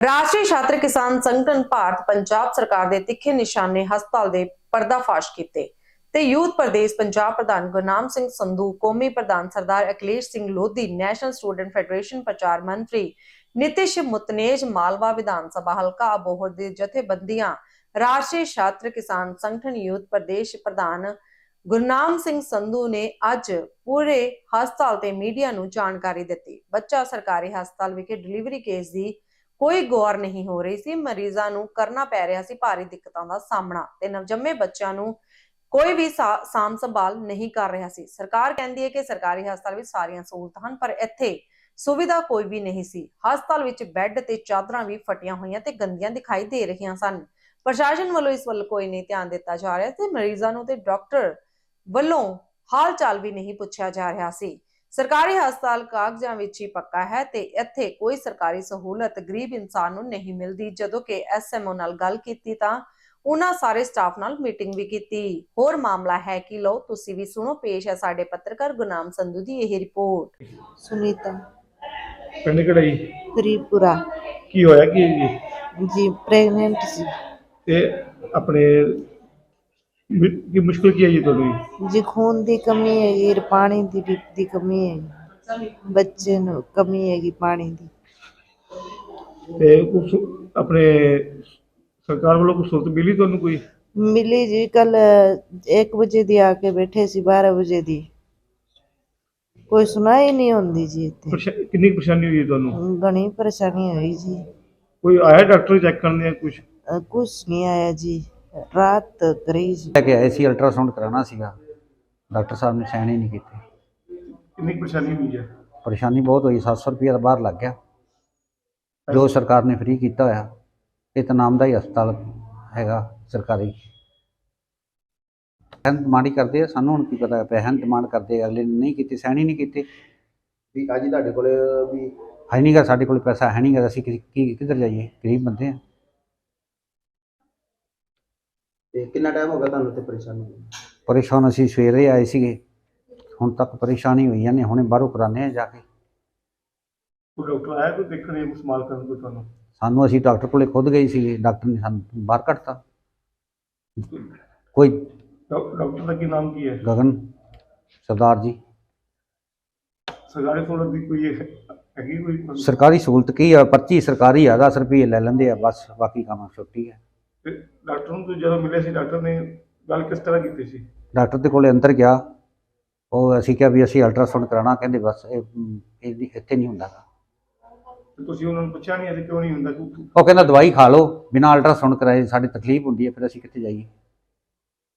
ਰਾਸ਼ਟਰੀ ਛਾਤਰ ਕਿਸਾਨ ਸੰਗਠਨ ਭਾਰਤ ਪੰਜਾਬ ਸਰਕਾਰ ਦੇ ਤਿੱਖੇ ਨਿਸ਼ਾਨੇ ਹਸਪਤਾਲ ਦੇ ਪਰਦਾਫਾਸ਼ ਕੀਤੇ ਤੇ ਯੂਥ ਪ੍ਰਦੇਸ਼ ਪੰਜਾਬ ਪ੍ਰਧਾਨ ਗੁਰਨਾਮ ਸਿੰਘ ਸੰਧੂ, ਕੌਮੀ ਪ੍ਰਧਾਨ Sardar Akhilesh Singh Lodhi, national student federation ਪ੍ਰਚਾਰ ਮੰਤਰੀ ਨਿਤਿਸ਼ ਮੁਤਨੇਜ ਮਾਲਵਾ ਵਿਧਾਨ ਸਭਾ ਹਲਕਾ ਅਬੋਹਰ ਦੇ ਜਥੇਬੰਦੀਆਂ, ਰਾਸ਼ਟਰੀ ਛਾਤਰ ਕਿਸਾਨ ਸੰਗਠਨ ਯੂਥ ਪ੍ਰਦੇਸ਼ ਪ੍ਰਧਾਨ ਗੁਰਨਾਮ ਸਿੰਘ ਸੰਧੂ ਨੇ ਅੱਜ ਪੂਰੇ ਹਸਪਤਾਲ ਤੇ ਮੀਡੀਆ ਨੂੰ ਜਾਣਕਾਰੀ ਦਿੱਤੀ। ਬੱਚਾ ਸਰਕਾਰੀ ਹਸਪਤਾਲ ਵਿਖੇ ਡਿਲੀਵਰੀ ਕੇਸ ਦੀ ਕੋਈ ਗੌਰ ਨਹੀਂ ਹੋ ਰਹੀ ਸੀ, ਮਰੀਜ਼ਾਂ ਨੂੰ ਕਰਨਾ ਪੈ ਰਿਹਾ ਸੀ ਭਾਰੀ ਦਿੱਕਤਾਂ ਦਾ ਸਾਹਮਣਾ ਤੇ ਨਵਜੰਮੇ ਬੱਚਿਆਂ ਨੂੰ ਕੋਈ ਵੀ ਸਾ- ਸੰਭਾਲ ਨਹੀਂ ਕਰ ਰਿਹਾ ਸੀ। ਸਰਕਾਰ ਕਹਿੰਦੀ ਹੈ ਕਿ ਸਰਕਾਰੀ ਹਸਪਤਾਲ ਵਿੱਚ ਸਾਰੀਆਂ ਸਹੂਲਤਾਂ ਹਨ, ਪਰ ਇੱਥੇ ਸੁਵਿਧਾ ਕੋਈ ਵੀ ਨਹੀਂ ਸੀ। ਹਸਪਤਾਲ ਵਿੱਚ ਬੈੱਡ ਤੇ ਚਾਦਰਾਂ ਵੀ ਫਟੀਆਂ ਹੋਈਆਂ ਤੇ ਗੰਦੀਆਂ ਦਿਖਾਈ ਦੇ ਰਹੀਆਂ ਸਨ। ਪ੍ਰਸ਼ਾਸਨ ਵੱਲੋਂ ਇਸ ਵੱਲ ਕੋਈ ਨਹੀਂ ਧਿਆਨ ਦਿੱਤਾ ਜਾ ਰਿਹਾ ਤੇ ਮਰੀਜ਼ਾਂ ਨੂੰ ਤੇ ਡਾਕਟਰ ਵੱਲੋਂ ਹਾਲ ਚਾਲ ਵੀ ਨਹੀਂ ਪੁੱਛਿਆ ਜਾ ਰਿਹਾ ਸੀ। ਸਰਕਾਰੀ ਹਸਪਤਾਲ ਕਾਗਜ਼ਾਂ ਵਿੱਚ ਹੀ ਪੱਕਾ ਹੈ ਤੇ ਇੱਥੇ ਕੋਈ ਸਰਕਾਰੀ ਸਹੂਲਤ ਗਰੀਬ ਇਨਸਾਨ ਨੂੰ ਨਹੀਂ ਮਿਲਦੀ। ਜਦੋਂ ਕਿ ਐਸਐਮਓ ਨਾਲ ਗੱਲ ਕੀਤੀ ਤਾਂ ਉਹਨਾਂ ਸਾਰੇ ਸਟਾਫ ਨਾਲ ਮੀਟਿੰਗ ਵੀ ਕੀਤੀ। ਹੋਰ ਮਾਮਲਾ ਹੈ ਕਿ ਲਓ ਤੁਸੀਂ ਵੀ ਸੁਣੋ ਪੇਸ਼ ਹੈ ਸਾਡੇ ਪੱਤਰਕਾਰ ਗੁਨਾਮ ਸੰਧੂ ਦੀ ਇਹ ਰਿਪੋਰਟ। ਸੁਨੀਤਾ। ਪਿੰਡ ਕਿਹੜਾ ਜੀ? ਤ੍ਰਿਪੁਰਾ ਕੀ ਹੋਇਆ ਕੀ ਜੀ? ਜੀ ਪ੍ਰੈਗਨੈਂਟ ਸੀ। ਤੇ ਆਪਣੇ ਕੀ ਮੁਸ਼ਕਲ ਕੀ ਹੈ ਜੀ ਤੁਹਾਨੂੰ ਜੀ ਖੂਨ ਦੀ ਕਮੀ ਹੈਗੀ ਔਰ ਪਾਣੀ ਦੀ ਵੀ ਦੀ ਕਮੀ ਹੈਗੀ। ਬੱਚੇ ਨੂੰ ਕਮੀ ਹੈਗੀ ਪਾਣੀ ਦੀ। ਤੇ ਕੁਛ ਆਪਣੇ ਸਰਕਾਰ ਵੱਲੋਂ ਕੋਈ ਸਹੂਲਤ ਮਿਲੀ ਤੁਹਾਨੂੰ ਕੋਈ? ਮਿਲੀ ਜੀ ਕੱਲ 1 ਵਜੇ ਦੀ ਆ ਕੇ ਬੈਠੇ ਸੀ 12 ਵਜੇ ਦੀ। ਕੋਈ ਸੁਣਾਈ ਨਹੀਂ ਹੁੰਦੀ ਜੀ ਇੱਥੇ। ਪਰੇਸ਼ਾ- ਕਿੰਨੀ ਕੁ ਪਰੇਸ਼ਾਨੀ ਹੋਈ ਹੈ ਤੁਹਾਨੂੰ? ਬਣੀ ਪਰੇਸ਼ਾਨੀ ਹੋਈ ਜੀ। ਕੋਈ ਆਇਆ ਡਾਕਟਰ ਚੈੱਕ ਕਰਨ ਜਾਂ ਕੁਝ ਕੁਛ ਨਹੀਂ ਆਇਆ ਜੀ। ਰਾਤ ਕਰੀ ਜੀ ਲੈ ਕੇ ਆਏ ਸੀ ਅਲਟਰਾਸਾਊਂਡ ਕਰਾਉਣਾ ਸੀਗਾ। ਡਾਕਟਰ ਸਾਹਿਬ ਨੇ ਸਹਿਣ ਹੀ ਨਹੀਂ ਕੀਤੀ। ਕਿੰਨੀ ਕੁ ਪਰੇਸ਼ਾਨੀ ਹੋਈ ਹੈ? ਪਰੇਸ਼ਾਨੀ ਬਹੁਤ ਹੋਈ 700 ਰੁਪਏ ਦਾ ਬਾਹਰ ਲੱਗ ਗਿਆ। ਜੋ ਸਰਕਾਰ ਨੇ ਫ੍ਰੀ ਕੀਤਾ ਹੋਇਆ ਇਹ ਤਾਂ ਨਾਮ ਦਾ ਹੀ ਹਸਪਤਾਲ ਹੈਗਾ ਸਰਕਾਰੀ। ਪੈਸੇ ਡਿਮਾਂਡ ਹੀ ਕਰਦੇ ਆ ਸਾਨੂੰ ਹੁਣ ਕੀ ਪਤਾ ਪੈਸੇ ਡਿਮਾਂਡ ਕਰਦੇ ਆ, ਅਗਲੇ ਨੇ ਨਹੀਂ ਕੀਤੀ ਸਹਿਣ ਹੀ ਨਹੀਂ ਕੀਤੀ। ਵੀ ਅੱਜ ਤੁਹਾਡੇ ਕੋਲ ਵੀ ਹੈ ਨਹੀਂਗਾ ਸਾਡੇ ਕੋਲ ਪੈਸਾ ਹੈ ਨਹੀਂਗਾ ਅਸੀਂ ਕਿ- ਕੀ ਕਿੱਧਰ ਜਾਈਏ ਗਰੀਬ ਬੰਦੇ ਆ। ਤੇ ਕਿੰਨਾ ਟਾਈਮ ਹੋ ਗਿਆ ਤੁਹਾਨੂੰ ਤੇ ਪਰੇਸ਼ਾਨੀ ਨੂੰ? ਪਰੇਸ਼ਾਨ ਅਸੀਂ ਸਵੇਰੇ ਆਏ ਸੀਗੇ। ਹੁਣ ਤੱਕ ਪਰੇਸ਼ਾਨੀ ਹੋਈ ਜਾਂਦੇ ਹੁਣੇ ਬਾਹਰੋਂ ਕਰਾਉਂਦੇ ਆ ਜਾ ਕੇ। ਕੋਈ ਡਾਕਟਰ ਆਇਆ ਕੋਈ ਦੇਖਣ ਸਮਾਲ ਕਰਨ ਕੋਈ ਤੁਹਾਨੂੰ? ਸਾਨੂੰ ਅਸੀਂ ਡਾਕਟਰ ਕੋਲੇ ਖੁਦ ਗਏ ਸੀਗੇ ਡਾਕਟਰ ਨੇ ਸਾਨੂੰ ਬਾਹਰ ਕੱਢਤਾ। ਕੋਈ ਡਾਕਟਰ ਦਾ ਕੀ ਨਾਮ ਕੀ ਹੈ? ਗਗਨ ਸਰਦਾਰ ਜੀ। ਸਰਕਾਰੀ ਸਹੂਲਤ ਦੀ ਕੋਈ ਹੈ- ਹੈਗੀ ਕੋਈ? ਸਰਕਾਰੀ ਸਹੂਲਤ ਕੀ ਆ? ਪਰਚੀ ਸਰਕਾਰੀ ਆ 10 ਰੁਪਏ ਲੈ ਲੈਂਦੇ ਆ ਬਸ ਬਾਕੀ ਕੰਮ ਛੁੱਟੀ ਹੈ ਤੇ ਡਾਕਟਰ ਨੂੰ ਤੁਸੀਂ ਜਦੋਂ ਮਿਲੇ ਸੀ ਡਾਕਟਰ ਨੇ ਗੱਲ ਕਿਸ ਤਰ੍ਹਾਂ ਕੀਤੀ ਸੀ? ਡਾਕਟਰ ਦੇ ਕੋਲੇ ਅੰਦਰ ਗਿਆ। ਉਹ ਅਸੀਂ ਕਿਹਾ ਵੀ ਅਸੀਂ ਅਲਟਰਾਸਾਊਂਡ ਕਰਾਉਣਾ ਕਹਿੰਦੇ ਬਸ ਇਹ ਇਹ ਨਹੀਂ- ਇੱਥੇ ਨਹੀਂ ਹੁੰਦਾ। ਗਾ। ਤੇ ਤੁਸੀਂ ਉਹਨਾਂ ਨੂੰ ਪੁੱਛਿਆ ਨਹੀਂ ਅਸੀਂ ਕਿਉਂ ਨਹੀਂ ਹੁੰਦਾ? ਕਿਉਂ- ਉਹ ਕਹਿੰਦਾ ਦਵਾਈ ਖਾ ਲਓ। ਬਿਨਾਂ ਅਲਟਰਾਸਾਊਂਡ ਕਰਾਏ ਸਾਡੀ ਤਕਲੀਫ ਹੁੰਦੀ ਹੈ ਫਿਰ ਅਸੀਂ ਕਿੱਥੇ ਜਾਈਏ?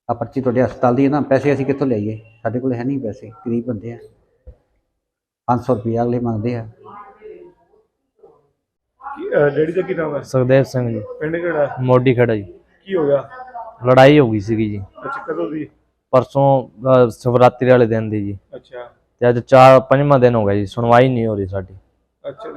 ਆ ਪਰਚੀ ਤੁਹਾਡੇ ਹਸਪਤਾਲ ਦੀ ਹੈ ਨਾ ਪੈਸੇ ਅਸੀਂ ਕਿੱਥੋਂ ਲਈਏ? ਸਾਡੇ ਕੋਲ ਹੈ ਨਹੀਂ ਪੈਸੇ ਗਰੀਬ ਬੰਦੇ ਆ। 500 ਰੁਪਏ ਅਗਲੇ ਮੰਗਦੇ ਆ। ਡੈਡੀ ਦਾ ਕੀ ਨਾਮ ਹੈ? ਸੁਖਦੇਵ ਸਿੰਘ ਜੀ। ਪਿੰਡ ਕਿਹੜਾ? ਮੋਢੀ ਖੜਾ ਜੀ। ਕੀ ਹੋ ਗਿਆ? ਲੜਾਈ ਹੋ ਗਈ ਸੀਗੀ ਜੀ। ਅੱਛਾ ਕਦੋਂ ਦੀ? ਪਰਸੋਂ ਸ਼ਿਵਰਾਤਰੀ ਵਾਲੇ ਦਿਨ ਦੀ ਜੀ। ਅੱਛਾ। ਤੇ ਅੱਜ ਚਾਰ ਪੰਜਵਾਂ ਦਿਨ ਹੋ ਗਿਆ ਜੀ ਸੁਣਵਾਈ ਨਹੀਂ ਹੋ ਰਹੀ ਸਾਡੀ। ਅੱਛਾ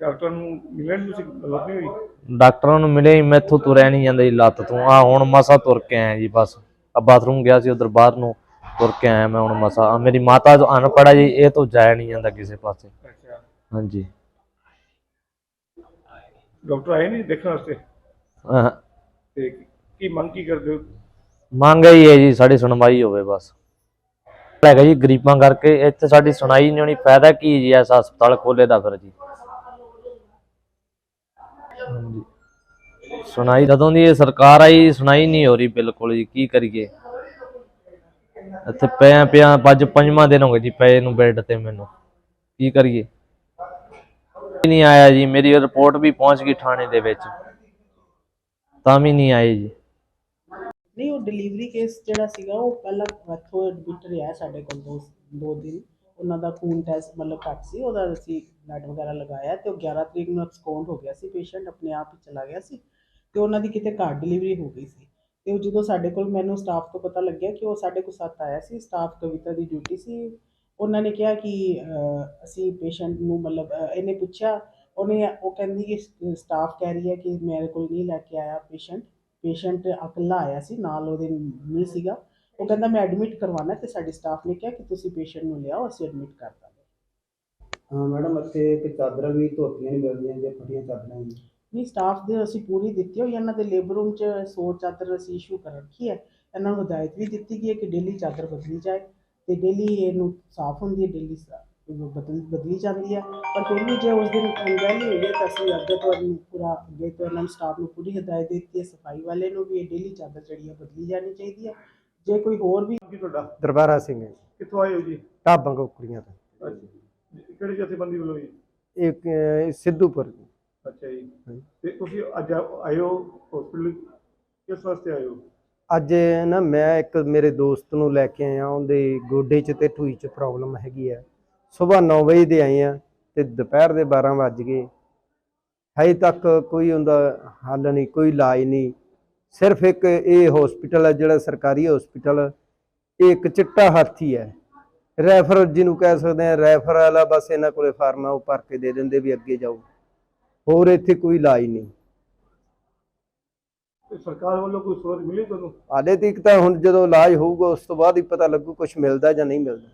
ਡਾਕਟਰ ਨੂੰ ਮਿਲਣ ਤੁਸੀਂ ਨਹੀਂ ਹੋਈ? ਡਾਕਟਰਾਂ ਨੂੰ ਮਿਲੇ ਮੈਥੋਂ ਤੁਰਿਆ ਨਹੀਂ ਜਾਂਦਾ ਜੀ ਲੱਤ ਤੋਂ। ਆ ਹੁਣ ਮਸਾ ਤੁਰ ਕੇ ਆਇਆ ਜੀ ਬਸ। ਆ ਬਾਥਰੂਮ ਗਿਆ ਸੀ ਉਧਰ ਬਾਹਰ ਨੂੰ ਤੁਰ ਕੇ ਆਇਆ ਮੈਂ ਹੁਣ ਮਸਾ। ਮੇਰੀ ਮਾਤਾ ਜੋ ਅਨਪੜਾ ਜੀ ਇਹ ਤੋਂ ਜਾਇਆ ਨਹੀਂ ਜਾਂਦਾ ਕਿਸੇ ਪਾਸੇ। ਅੱਛਾ। ਹਾਂਜੀ। ਡਾਕਟਰ ਆਏ ਨਹੀਂ ਦੇਖਣ ਵਾਸਤੇ? ਅਹ, ਤੇ ਕੀ ਮੰਗ ਕੀ ਕਰਦੇ ਹੋ? ਮੰਗ ਹੀ ਹੈ ਜੀ ਸਾਡੀ ਸੁਣਵਾਈ ਹੋਵੇ ਬਸ। ਹੈਗਾ ਜੀ ਗਰੀਬਾਂ ਕਰਕੇ ਇੱਥੇ ਸਾਡੀ ਸੁਣਾਈ ਨਹੀਂ ਹੋਣੀ ਫਾਇਦਾ ਕੀ ਜੀ ਐਸਾ ਹਸਪਤਾਲ ਖੋਲੇ ਦਾ ਫਿਰ ਜੀ? ਹਾਂਜੀ। ਸੁਣਾਈ ਜਦੋਂ ਦੀ ਇਹ ਸਰਕਾਰ ਆਈ ਸੁਣਾਈ ਨਹੀਂ ਹੋ ਰਹੀ ਬਿਲਕੁਲ ਜੀ ਕੀ ਕਰੀਏ? ਇੱਥੇ ਪਿਆ ਪਿਆ ਪੰਜ ਪੰਜਵਾਂ ਦਿਨ ਹੋ ਗਏ ਜੀ ਪਏ ਨੂੰ ਬੈੱਡ ਤੇ ਮੈਨੂੰ। ਕੀ ਕਰੀਏ? ਨਹੀਂ ਆਇਆ ਜੀ, ਮੇਰੀ ਰਿਪੋਰਟ ਵੀ ਪਹੁੰਚ ਗਈ ਥਾਣੇ ਦੇ ਵਿੱਚ। ਤਾਂ ਵੀ ਨਹੀਂ ਆਏ ਜੀ। ਨਹੀਂ, ਉਹ ਡਿਲੀਵਰੀ ਕੇਸ ਜਿਹੜਾ ਸੀਗਾ, ਉਹ ਪਹਿਲਾਂ ਇੱਥੋਂ ਐਡਮਿਟ ਰਿਹਾ ਸਾਡੇ ਕੋਲ ਦੋ ਦੋ ਦਿਨ। ਉਹਨਾਂ ਦਾ ਖੂਨ ਟੈਸਟ ਮਤਲਬ ਘੱਟ ਸੀ, ਉਹਦਾ ਅਸੀਂ ਬਲੱਡ ਵਗੈਰਾ ਲਗਾਇਆ ਤੇ ਉਹ 11 ਤਰੀਕ ਨੂੰ ਐਕਸਕਾਊਂਟ ਹੋ ਗਿਆ ਸੀ ਪੇਸ਼ੈਂਟ ਆਪਣੇ ਆਪ ਹੀ ਚਲਾ ਗਿਆ ਸੀ ਤੇ ਉਹਨਾਂ ਦੀ ਕਿਤੇ ਘਰ ਡਿਲੀਵਰੀ ਹੋ ਗਈ ਸੀ। ਤੇ ਉਹ ਜਦੋਂ ਸਾਡੇ ਕੋਲ ਮੈਨੂੰ ਸਟਾਫ ਤੋਂ ਪਤਾ ਲੱਗਿਆ ਕਿ ਉਹ ਸਾਡੇ ਕੋਲ ਸੱਤ ਆਇਆ ਸੀ ਸਟਾਫ ਕਵਿਤਾ ਦੀ ਡਿਊਟੀ ਸੀ ਉਹਨਾਂ ਨੇ ਕਿਹਾ ਕਿ ਅਸੀਂ ਪੇਸ਼ੈਂਟ ਨੂੰ ਮਤਲਬ ਇਹਨੇ ਪੁੱਛਿਆ ਉਹਨੇ ਉਹ ਕਹਿੰਦੀ ਕਿ ਸਟਾਫ ਕਹਿ ਰਹੀ ਹੈ ਕਿ ਮੇਰੇ ਕੋਲ ਨਹੀਂ ਲੈ ਕੇ ਆਇਆ ਪੇਸ਼ੈਂਟ ਪੇਸ਼ੈਂਟ ਇਕੱਲਾ ਆਇਆ ਸੀ ਨਾਲ ਉਹਦੇ ਨਹੀਂ ਸੀਗਾ। ਉਹ ਕਹਿੰਦਾ ਮੈਂ ਐਡਮਿਟ ਕਰਵਾਉਣਾ ਤੇ ਸਾਡੇ ਸਟਾਫ ਨੇ ਕਿਹਾ ਕਿ ਤੁਸੀਂ ਪੇਸ਼ੈਂਟ ਨੂੰ ਲਿਆਓ ਅਸੀਂ ਐਡਮਿਟ ਕਰ ਦਾਂਗੇ। ਹਾਂ ਮੈਡਮ ਇੱਥੇ ਇੱਕ ਚਾਦਰਾਂ ਵੀ ਧੋਤੀਆਂ ਨਹੀਂ ਮਿਲਦੀਆਂ ਜੇ ਫਟੀਆਂ ਚਾਦਰਾਂ ਵੀ। ਨਹੀਂ ਸਟਾਫ ਦੇ ਅਸੀਂ ਪੂਰੀ ਦਿੱਤੀ ਹੋਈ। ਇਹਨਾਂ ਦੇ ਲੇਬਰ ਰੂਮ 'ਚ ਸੌ ਚਾਦਰ ਅਸੀਂ ਇਸ਼ੂ ਕਰ ਰੱਖੀ ਹੈ। ਇਹਨਾਂ ਨੂੰ ਹਦਾਇਤ ਵੀ ਦਿੱਤੀ ਗਈ ਹੈ ਕਿ ਡੇਲੀ ਚਾਦਰ ਬਦਲੀ ਜਾਏ। ਤੇ ਡੇਲੀ ਇਹਨੂੰ ਸਾਫ਼ ਹੁੰਦੀ ਹੈ ਡੇਲੀ ਬਦਲ ਬਦਲੀ ਜਾਂਦੀ ਹੈ। ਪਰ ਫਿਰ ਵੀ ਜੇ ਉਸ ਦਿਨ ਅਣਗਹਿਲੀ ਹੋਈ ਹੈ ਤਾਂ ਅਸੀਂ ਅੱਗੇ ਤੋਂ ਇਹਨੂੰ ਪੂਰਾ ਅੱਗੇ ਤੋਂ ਇਹਨਾਂ ਸਟਾਫ ਨੂੰ ਪੂਰੀ ਹਦਾਇਤ ਦਿੱਤੀ ਹੈ ਸਫ਼ਾਈ ਵਾਲੇ ਨੂੰ ਵੀ ਇਹ ਡੇਲੀ ਚਾਦਰ ਜਿਹੜੀ ਹੈ ਬਦਲੀ ਜਾਣੀ ਚਾਹੀਦੀ ਹੈ। ਜੇ ਕੋਈ ਹੋਰ ਵੀ ਕੀ ਤੁਹਾਡਾ? ਦਰਬਾਰਾ ਸਿੰਘ ਹੈ ਕਿੱਥੋਂ ਆਏ ਹੋ ਜੀ? ਢਾਬਾਂ ਕੋਕਰੀਆਂ ਤੋਂ। ਅੱਛਾ ਕਿਹੜੀ ਜਥੇਬੰਦੀ ਵੱਲੋਂ ਜੀ? ਇੱਕ ਸਿੱਧੂਪੁਰ ਅੱਛਾ ਜੀ। ਤੇ ਤੁਸੀਂ ਅੱਜ ਆ- ਆਏ ਹੋ ਹਸਪੀਟਲ ਕਿਸ ਵਾਸਤੇ ਆਏ ਹੋ ਅੱਜ ਨਾ ਮੈਂ ਇੱਕ ਮੇਰੇ ਦੋਸਤ ਨੂੰ ਲੈ ਕੇ ਆਇਆ, ਉਹਦੇ ਗੋਡੇ 'ਚ ਤੇ ਠੂਈ 'ਚ ਪ੍ਰੋਬਲਮ ਹੈਗੀ ਆ। ਸਵੇਰ 9 ਵਜੇ ਦੇ ਆਏ ਆ ਤੇ ਦੁਪਹਿਰ ਦੇ 12 ਵੱਜ ਗਏ। ਹਜੇ ਤੱਕ ਕੋਈ ਉਹਦਾ ਹੱਲ ਨਹੀਂ, ਕੋਈ ਇਲਾਜ ਨਹੀਂ। ਸਿਰਫ ਇੱਕ ਇਹ ਹਸਪੀਟਲ ਹੈ ਜਿਹੜਾ ਸਰਕਾਰੀ ਹਸਪੀਟਲ ਇਹ ਇੱਕ ਚਿੱਟਾ ਹਾਥੀ ਹੈ ਰੈਫਰ ਜਿਹਨੂੰ ਕਹਿ ਸਕਦੇ ਆ, ਰੈਫਰ ਵਾਲਾ ਬਸ ਇਹਨਾਂ ਕੋਲੇ ਫਾਰਮ ਆ ਉਹ ਭਰ ਕੇ ਦੇ ਦਿੰਦੇ ਵੀ ਅੱਗੇ ਜਾਓ। ਹੋਰ ਇੱਥੇ ਕੋਈ ਇਲਾਜ ਨਹੀਂ। ਤੇ ਸਰਕਾਰ ਵੱਲੋਂ ਕੋਈ ਸਹੂਲਤ ਮਿਲੀ ਤੁਹਾਨੂੰ? ਹਾਲੇ ਤੱਕ ਤਾਂ ਹੁਣ ਜਦੋਂ ਇਲਾਜ ਹੋਊਗਾ ਉਸ ਤੋਂ ਬਾਅਦ ਹੀ ਪਤਾ ਲੱਗੂ ਕੁਝ ਮਿਲਦਾ ਜਾਂ ਨਹੀਂ ਮਿਲਦਾ।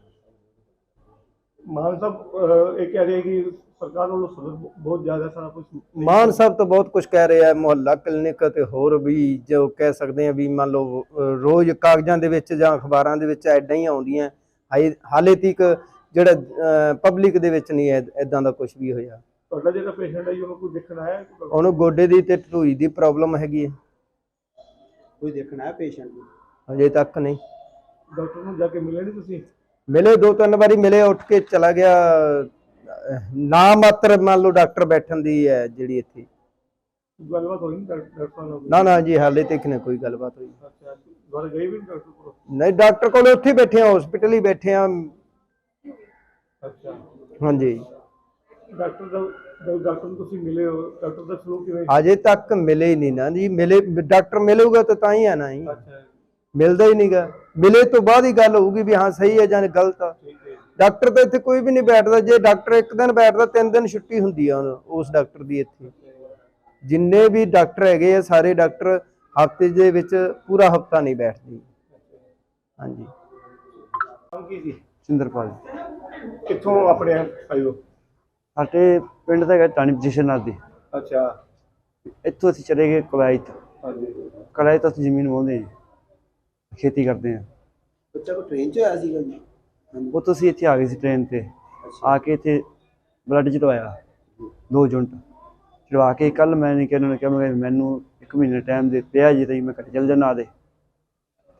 ਮਾਨ ਸਾਹਿਬ ਅਹ, ਇਹ ਕਹਿ ਰਹੇ ਕਿ ਸਰਕਾਰ ਵੱਲੋਂ ਸਹੂਲਤ ਬਹੁਤ ਜ਼ਿਆਦਾ ਸਾਰਾ ਕੁਝ ਮਾਨ ਸਾਹਿਬ ਤਾਂ ਬਹੁਤ ਕੁਝ ਕਹਿ ਰਿਹਾ ਹੈ। ਮੁਹੱਲਾ ਕਲੀਨਿਕ ਤੇ ਹੋਰ ਵੀ ਜੋ ਕਹਿ ਸਕਦੇ ਆ ਵੀ ਮੰਨ ਲਓ ਅਹ, ਰੋਜ਼ ਕਾਗਜ਼ਾਂ ਦੇ ਵਿੱਚ ਜਾਂ ਅਖਬਾਰਾਂ ਦੇ ਵਿੱਚ ਐਡਾਂ ਹੀ ਆਉਂਦੀਆਂ। ਹਾਏ- ਹਾਲੇ ਤੱਕ ਜਿਹੜਾ ਪਬਲਿਕ ਦੇ ਵਿੱਚ ਨਹੀਂ ਐਦਾਂ ਦਾ ਕੁਝ ਵੀ ਹੋਇਆ। ਤੁਹਾਡਾ ਜਿਹੜਾ ਪੇਸ਼ੈਂਟ ਹੈ ਜੀ ਉਹਨੂੰ ਕੋਈ ਦੇਖਣ ਆਇਆ ਹੈ? ਉਹਨੂੰ ਗੋਡੇ ਦੀ ਤੇ ਢੂਈ ਦੀ ਪ੍ਰੋਬਲਮ ਹੈਗੀ ਹੈ। ਕੋਈ ਦੇਖਣਾ ਹੈ ਪੇਸ਼ੈਂਟ ਨੂੰ? ਅਜੇ ਤੱਕ ਨਹੀਂ। ਡਾਕਟਰ ਨੂੰ ਜਾ ਕੇ ਮਿਲੇ ਨਹੀਂ ਤੁਸੀਂ? ਮਿਲੇ ਦੋ ਤਿੰਨ ਵਾਰੀ ਮਿਲੇ ਉੱਠ ਕੇ ਚਲਾ ਗਿਆ। ਨਾ ਮਾਤਰ ਮੰਨ ਲਓ ਡਾਕਟਰ ਬੈਠਣ ਦੀ ਹੈ ਜਿਹੜੀ ਇੱਥੇ। ਗੱਲਬਾਤ ਹੋਈ ਨਹੀਂ ਡਾਕਟਰ ਨਾਲ? ਨਾ ਨਾ ਜੀ ਹਾਲੇ ਤੱਕ ਨਹੀਂ ਕੋਈ ਗੱਲਬਾਤ ਹੋਈ। ਅੱਛਾ ਗਏ ਵੀ ਨਹੀਂ ਡਾਕਟਰ ਕੋਲ? ਨਹੀਂ ਡਾਕਟਰ ਕੋਲ ਉੱਥੇ ਹੀ ਬੈਠੇ ਆ ਹਸਪੀਟਲ ਹੀ ਬੈਠੇ ਆ ਅੱਛਾ। ਹਾਂਜੀ। ਡਾਕਟਰ ਦਾ ਡਾਕਟਰ ਨੂੰ ਤੁਸੀਂ ਮਿਲੇ ਹੋ? ਡਾਕਟਰ ਦਾ ਸਲੂਕ ਕਿਵੇਂ? ਅਜੇ ਤੱਕ ਮਿਲੇ ਹੀ ਨਹੀਂ ਨਾ ਜੀ। ਮਿਲੇ ਡਾਕਟਰ ਮਿਲੂਗਾ ਤਾਂ ਤਾਂ ਹੀ ਆਣਾ ਜੀ। ਅੱਛਾ। ਮਿਲਦਾ ਹੀ ਨਹੀਂਗਾ। ਮਿਲੇ ਤੋਂ ਬਾਅਦ ਹੀ ਗੱਲ ਹੋਊਗੀ ਵੀ ਹਾਂ ਸਹੀ ਹੈ ਜਾਂ ਗਲਤ ਆ। ਹੈ ਡਾਕਟਰ ਤਾਂ ਇੱਥੇ ਕੋਈ ਵੀ ਨਹੀਂ ਬੈਠਦਾ। ਜੇ ਡਾਕਟਰ ਇੱਕ ਦਿਨ ਬੈਠਦਾ ਤਿੰਨ ਦਿਨ ਛੁੱਟੀ ਹੁੰਦੀ ਆ ਉਸ ਡਾਕਟਰ ਦੀ ਇੱਥੇ। ਜਿੰਨੇ ਵੀ ਡਾਕਟਰ ਹੈਗੇ ਆ ਸਾਰੇ ਡਾਕਟਰ ਹਫ਼ਤੇ ਦੇ ਵਿੱਚ ਪੂਰਾ ਹਫਤਾ ਨਹੀਂ ਬੈਠਦੇ। ਹਾਂਜੀ। ਸਿੰਦਰਪਾਲ। ਕਿੱਥੋਂ ਆਪਣੇ ਹੋ? ਸਾਡੇ ਪਿੰਡ ਦਾ ਹੈਗਾ ਟਾਣੀ ਪੋਜੀਸ਼ਨ ਨਾਲ ਦੀ। ਅੱਛਾ। ਇੱਥੋਂ ਅਸੀਂ ਚਲੇ ਗਏ ਕਲਾਇਤ ਹਾਂਜੀ। ਕਲਾਇਤ ਅਸੀਂ ਜ਼ਮੀਨ ਵਾਹੁੰਦੇ ਜੀ। ਖੇਤੀ ਕਰਦੇ ਹਾਂ। ਬੱਚਾ ਕੋ ਟ੍ਰੇਨ 'ਚ ਆਇਆ ਸੀਗਾ ਜੀ? ਉਹ ਤੋਂ ਅਸੀਂ ਇੱਥੇ ਆ ਗਏ ਸੀ ਟ੍ਰੇਨ ਤੇ। ਆ ਕੇ ਇੱਥੇ ਬਲੱਡ ਚੜਵਾਇਆ। ਦੋ ਯੂਨਿਟ ਚੜਵਾ ਕੇ ਕੱਲ ਮੈਂ ਨਹੀਂ ਕਿਹਾ ਕਿਹਾ ਮੈਨੂੰ ਇੱਕ ਮਹੀਨੇ ਟਾਈਮ ਦੇ ਪਿਆ ਜੀ ਤਾਈ ਮੈਂ ਘਰੇ ਚੱਲ ਜਾਣਾ ਦੇ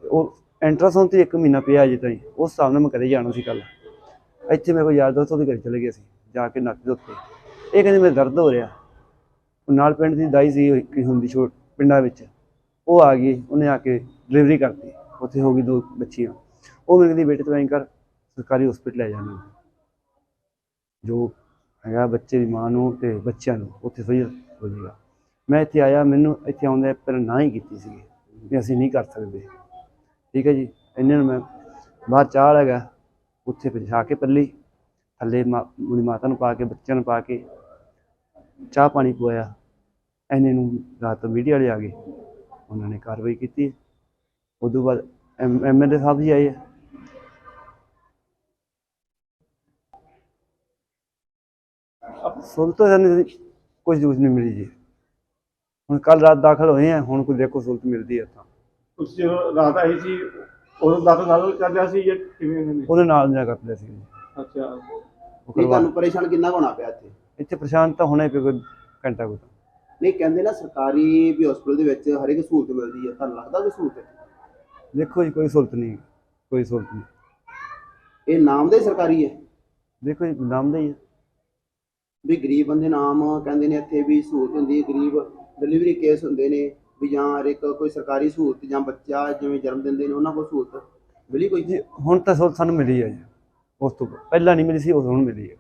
ਉਹ ਐਂਟਰਾਸਾਊਂਡ ਤੇ ਇੱਕ ਮਹੀਨਾ ਪਿਆ ਜੀ ਤਾਈ। ਉਸ ਹਿਸਾਬ ਨਾਲ ਮੈਂ ਘਰੇ ਜਾਣਾ ਸੀ ਕੱਲ। ਇੱਥੇ ਮੇਰੇ ਕੋਲ ਯਾਰ ਦੋਸਤ ਉਹਦੇ ਘਰੇ ਚਲੇ ਗਏ ਸੀ। ਜਾ ਕੇ ਨੱਕ ਦੇ ਉੱਤੇ। ਇਹ ਕਹਿੰਦੇ ਮੇਰੇ ਦਰਦ ਹੋ ਰਿਹਾ। ਨਾਲ ਪਿੰਡ ਦੀ ਦਾਈ ਸੀ ਇੱਕ ਹੁੰਦੀ ਛੋਟ ਪਿੰਡਾਂ ਵਿੱਚ। ਉਹ ਆ ਗਈ, ਉਹਨੇ ਆ ਕੇ ਡਿਲੀਵਰੀ ਕਰਤੀ। ਉੱਥੇ ਹੋ ਗਈ ਦੋ ਬੱਚੀਆਂ। ਉਹ ਮੈਨੂੰ ਕਹਿੰਦੀ, ਬੇਟੇ ਤੂੰ ਐਂ ਕਰ, ਸਰਕਾਰੀ ਹਸਪੀਟਲ ਲੈ ਜਾਣਾ। ਜੋ ਹੈਗਾ ਬੱਚੇ ਦੀ ਮਾਂ ਨੂੰ ਤੇ ਬੱਚਿਆਂ ਨੂੰ, ਉੱਥੇ ਸਹੀ ਹੋ ਜਾਏਗਾ। ਮੈਂ ਇੱਥੇ ਆਇਆ, ਮੈਨੂੰ ਇੱਥੇ ਆਉਂਦੇ ਪਰ ਨਾ ਹੀ ਕੀਤੀ ਸੀ ਵੀ ਅਸੀਂ ਨਹੀਂ ਕਰ ਸਕਦੇ। ਠੀਕ ਹੈ ਜੀ ਇਹਨਾਂ ਨੂੰ ਮੈਂ ਬਾਹਰ ਚਾਹ ਹੈਗਾ, ਉੱਥੇ ਪਹੁੰਚਾ ਕੇ ਪੱਲੀ। ਥੱਲੇ ਮਾਂ ਉਹਦੀ ਮਾਤਾ ਨੂੰ ਪਾ ਕੇ ਬੱਚਿਆਂ ਨੂੰ ਪਾ ਕੇ ਚਾਹ ਪਾਣੀ ਪਵਾਇਆ। ਐਨੇ ਨੂੰ ਰਾਤ ਮੀਡੀਆ ਵਾਲੇ ਆ ਗਏ। ਉਹਨਾਂ ਨੇ ਕਾਰਵਾਈ ਕੀਤੀ। ਉਦੋਂ ਬਾਅਦ ਐਮਐਲਏ ਸਾਹਿਬ ਜੀ ਆਏ। ਤਾਂ ਸਾਨੂੰ ਕੁਝ ਕੁਝ ਨਹੀਂ ਮਿਲੀ ਜੀ। ਹੁਣ ਕੱਲ ਰਾਤ ਦਾਖਲ ਹੋਏ ਆ ਹੁਣ ਕੋਈ ਦੇਖੋ ਸਹੂਲਤ ਮਿਲਦੀ ਹੈ ਤਾਂ ਤੁਸੀਂ ਜਦੋਂ ਰਾਤ ਆਈ ਸੀ ਉਦੋਂ ਡਾਕਟਰ ਨਾਲ ਕਰ ਲਿਆ ਸੀ ਜਾਂ ਕਿਵੇਂ ਉਹਨਾਂ ਉਹਦੇ ਨਾਲ ਜਾ ਕਰਦੇ ਸੀ। ਅੱਛਾ। ਉਹ ਨਹੀਂ ਕਰਵਾ ਤੁਹਾਨੂੰ ਪਰੇਸ਼ਾਨ ਕਿੰਨਾ ਕੁ ਹੋਣਾ ਪਿਆ ਇੱਥੇ? ਇੱਥੇ ਪਰੇਸ਼ਾਨ ਤਾਂ ਹੋਣਾ ਹੀ ਪਿਆ ਕੋਈ ਘੰਟਾ ਕੋ ਨਹੀਂ ਕਹਿੰਦੇ ਨਾ ਸਰਕਾਰੀ ਵੀ ਹਸਪੀਟਲ ਦੇ ਵਿੱਚ ਹਰ ਇੱਕ ਸਹੂਲਤ ਮਿਲਦੀ ਹੈ ਤੁਹਾਨੂੰ ਲੱਗਦਾ ਕੋਈ ਸਹੂਲਤ ਹੈ ਦੇਖੋ ਜੀ ਕੋਈ ਸਹੂਲਤ ਨਹੀਂ ਕੋਈ ਸਹੂਲਤ ਨਹੀਂ। ਇਹ ਨਾਮ ਦੇ ਸਰਕਾਰੀ ਹੈ? ਦੇਖੋ ਜੀ ਨਾਮ ਦਾ ਹੀ ਹੈ ਵੀ ਗਰੀਬ ਬੰਦੇ ਨਾਮ ਕਹਿੰਦੇ ਨੇ ਇੱਥੇ ਵੀ ਸਹੂਲਤ ਹੁੰਦੀ ਹੈ। ਗਰੀਬ ਡਿਲੀਵਰੀ ਕੇਸ ਹੁੰਦੇ ਨੇ ਵੀ ਜਾਂ ਹਰ ਇੱਕ ਕੋਈ ਸਰਕਾਰੀ ਸਹੂਲਤ ਜਾਂ ਬੱਚਾ ਜਿਵੇਂ ਜਨਮ ਦਿੰਦੇ ਨੇ ਉਹਨਾਂ ਕੋਲ ਸਹੂਲਤ ਮਿਲੀ ਕੋਈ? ਜੀ ਹੁਣ ਤਾਂ ਸਹੂਲਤ ਸਾਨੂੰ ਮਿਲੀ ਹੈ ਜੀ। ਉਸ ਤੋਂ ਪਹਿਲਾਂ ਨਹੀਂ ਮਿਲੀ ਸੀ ਉਹ ਹੁਣ ਮਿਲੀ ਹੈ।